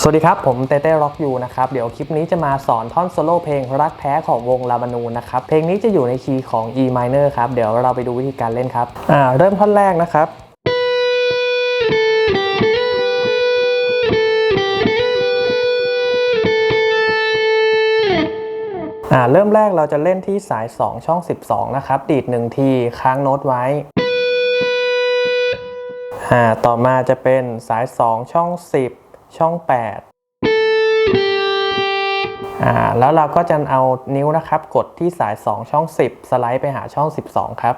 สวัสดีครับ ผมเต้เต้ร็อกยูนะครับ เดี๋ยวคลิปนี้จะมาสอนท่อนโซโล่เพลงรักแท้ของวงลาบานูนนะครับ เพลงนี้จะอยู่ในคีย์ของ E minor ครับ เดี๋ยวเราไปดูวิธีการเล่นครับ อ่า เริ่มท่อนแรกนะครับ อ่า เริ่มแรกเราจะเล่นที่สาย 2 ช่อง 12 นะครับ ดีด 1 ที ค้างโน้ตไว้อ่าต่อมาจะเป็นสาย 2 ช่อง 10 ช่อง 8 อ่า แล้วเราก็จะเอานิ้วนะครับ กดที่สาย 2 ช่อง 10 สไลด์ไปหาช่อง 12 ครับ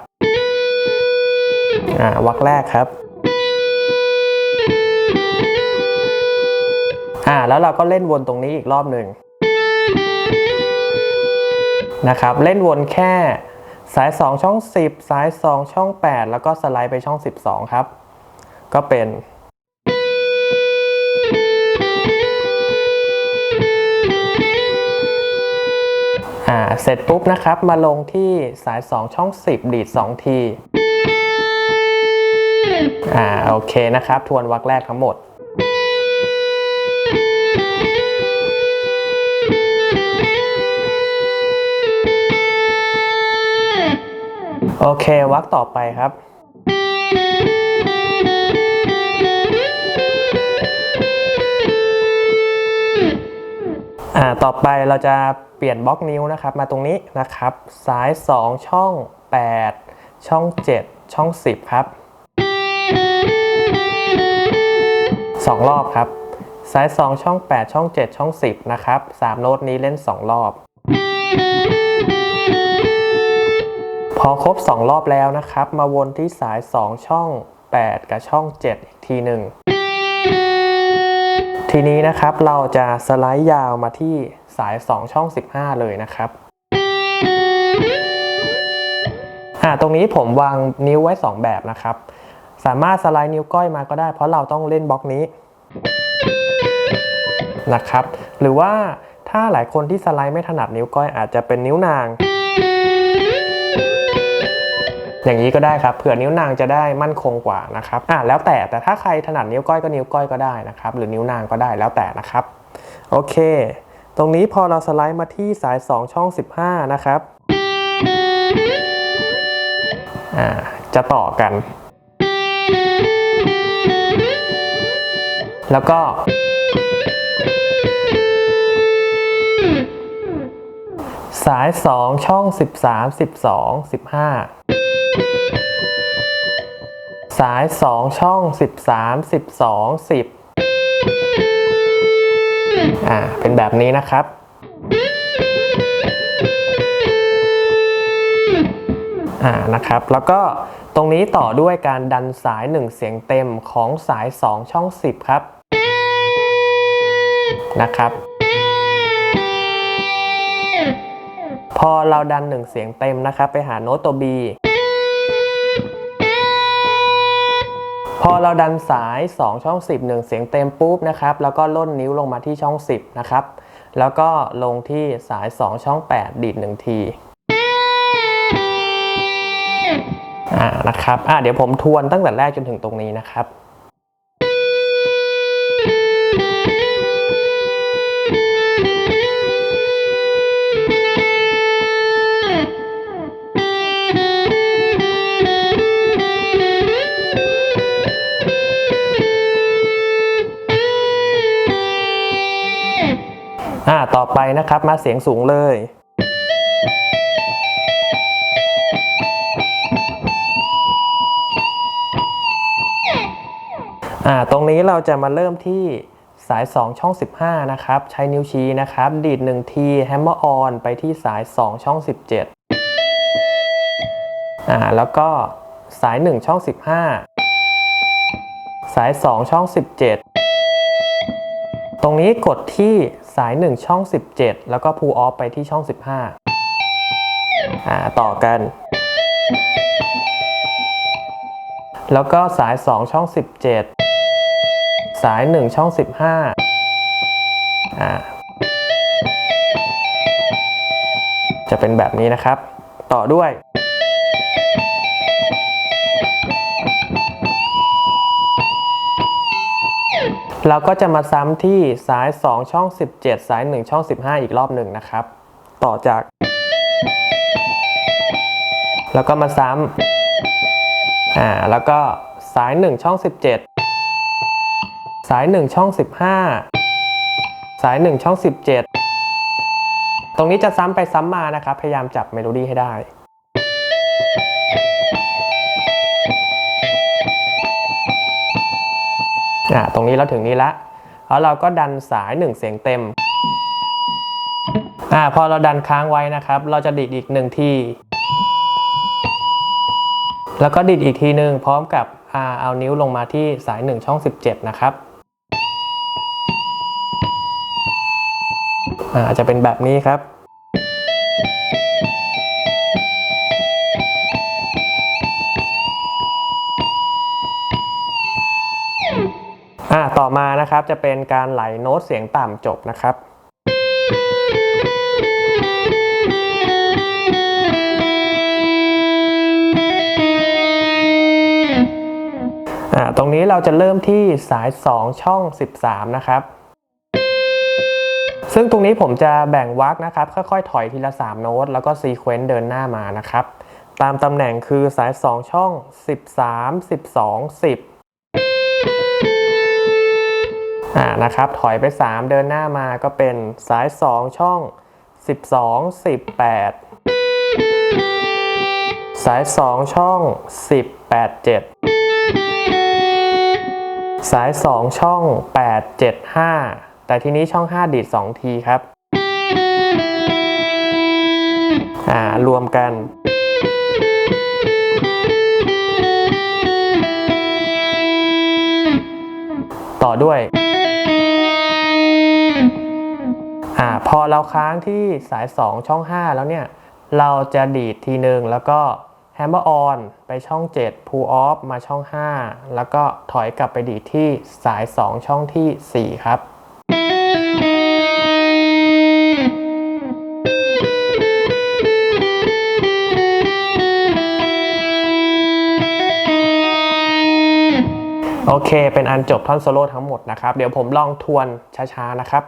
อ่า วักแรกครับ อ่า แล้วเราก็เล่นวนตรงนี้อีกรอบหนึ่งนะครับ เล่นวนแค่สาย 2 ช่อง 10 สาย 2 ช่อง 8 แล้วก็สไลด์ไปช่อง 12 ครับ ก็เป็น อ่าเสร็จปุ๊บนะครับมาลงที่สาย 2 ช่อง 10 ดีด 2 ที อ่าโอเคนะครับ ทวนวรรคแรกทั้งหมดโอเควรรคต่อไปครับ ต่อไปเราจะเปลี่ยนบล็อกนิ้วนะครับ มาตรงนี้นะครับสาย 2 ช่อง 8 ช่อง 7 ช่อง 10 ครับ 2 รอบครับสาย 2 ช่อง 8 ช่อง 7 ช่อง 10 นะครับ 3 โน้ตนี้เล่น 2 รอบ พอครบ 2 รอบแล้วนะครับ มาวนที่สาย 2 ช่อง 8 กับช่อง 7 อีกทีหนึ่ง ทีนี้นะครับเราจะสไลด์ยาวมาที่สาย 2 ช่อง 15 เลยนะครับอ่าตรงนี้ผมวางนิ้วไว้ 2 แบบนะครับ สามารถสไลด์นิ้วก้อยมาก็ได้ เพราะเราต้องเล่นบล็อกนี้นะครับ หรือว่าถ้าหลายคนที่สไลด์ไม่ถนัดนิ้วก้อยอาจจะเป็นนิ้วนาง อย่างนี้ก็ได้ครับเผื่อนิ้วนางจะได้มั่นคงกว่านะครับอ่าแล้วแต่แต่ถ้าใครถนัดนิ้วก้อยก็นิ้วก้อยก็ได้นะครับ หรือนิ้วนางก็ได้แล้วแต่นะครับ โอเค ตรงนี้พอเราสไลด์มาที่สาย 2 ช่อง 15 นะครับอ่าจะต่อกัน แล้วก็สาย 2 ช่อง 13 12 15 สาย 2 ช่อง 13 12 10 อ่า เป็นแบบนี้นะครับ อ่า นะครับ แล้วก็ตรงนี้ต่อด้วยการดันสาย 1 เสียงเต็มของสาย 2 ช่อง 10 ครับ นะครับ พอเราดัน 1 เสียงเต็มนะครับ ไปหาโน้ตตัว B อเราดันสาย 2 ช่อง 10 1 เสียงเต็มปุ๊บนะครับ แล้วก็ล่นนิ้วลงมาที่ช่อง 10 นะครับ แล้วก็ลงที่สาย 2 ช่อง 8 ดีด1ทีอ่านะครับอ่าเดี๋ยวผมทวนตั้งแต่แรกจนถึงตรงนี้นะครับ อ่าต่อไปนะครับมาเสียงสูงเลย อ่าตรงนี้เราจะมาเริ่มที่สาย 2 ช่อง 15 นะครับ ใช้นิ้วชี้นะครับ ดีด1ทีแฮมเมอร์ออนไปที่สาย 2 ช่อง 17 อ่าแล้วก็สาย 1 ช่อง 15 สาย 2 ช่อง 17 ตรงนี้กดที่ สาย 1 ช่อง 17 แล้วก็พูออฟไปที่ช่อง 15อ่าต่อกัน แล้วก็สาย 2 ช่อง 17 สาย 1 ช่อง 15อ่าจะเป็นแบบนี้นะครับ ต่อด้วย เราก็จะมาซ้ำที่สาย 2 ช่อง 17 สาย 1 ช่อง 15 อีกรอบหนึ่งนะครับ ต่อจาก แล้วก็มาซ้ำอ่าแล้วก็สาย 1 ช่อง 17 สาย 1 ช่อง 15 สาย 1 ช่อง 17 ตรงนี้จะซ้ำไปซ้ำมานะครับ พยายามจับเมโลดี้ให้ได้ อ่าตรงนี้เราถึงนี้ละ แล้วเราก็ดันสาย 1 เสียงเต็มอ่าพอเราดันค้างไว้นะครับ เราจะดีดอีกหนึ่งทีแล้วก็ดีดอีกทีหนึ่งพร้อมกับอเอานิ้วลงมาที่สาย 1 ช่อง 17 นะครับอ่าจะเป็นแบบนี้ครับ อ่าต่อมานะครับจะเป็นการไหลโน้ตเสียงต่ำจบนะครับตรงนี้เราจะเริ่มที่สาย 2 ช่อง 13 นะครับ ซึ่งตรงนี้ผมจะแบ่งวรรคนะครับ ค่อยๆ ถอยทีละ 3 โน้ต แล้วก็ซีเควนต์เดินหน้ามานะครับ ตามตำแหน่งคือสาย 2 ช่อง 13 12 10 อ่านะครับถอยไป 3 เดินหน้ามาก็เป็นสาย 2 ช่อง 12 18 สาย 2 ช่อง 10 8 7 สาย 2 ช่อง 8 7 5 แต่ทีนี้ช่อง 5 ดีด 2 ทีครับอ่ารวมกันต่อด้วย อ่าพอเราค้างที่สาย 2 ช่อง 5 แล้วเนี่ย เราจะดีดทีหนึ่งแล้วก็ hammer on ไปช่อง 7 pull off มาช่อง 5 แล้วก็ถอยกลับไปดีดที่สาย 2 ช่องทีสี่ 4 ครับโอเค เป็นอันจบท่อนโซโล่ทั้งหมดนะครับ เดี๋ยวผมลองทวนช้า ๆ นะครับ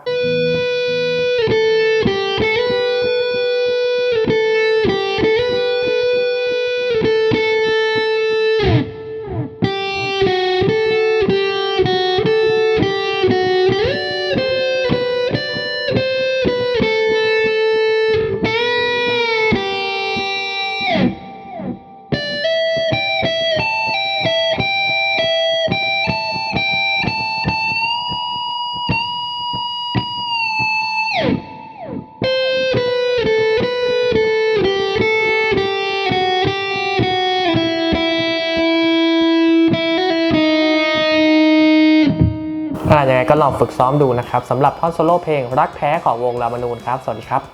ยังไงก็ลองฝึกซ้อมดูนะครับสำหรับท่อนโซโล่เพลงรักแท้ของวงรามานูนครับ สวัสดีครับ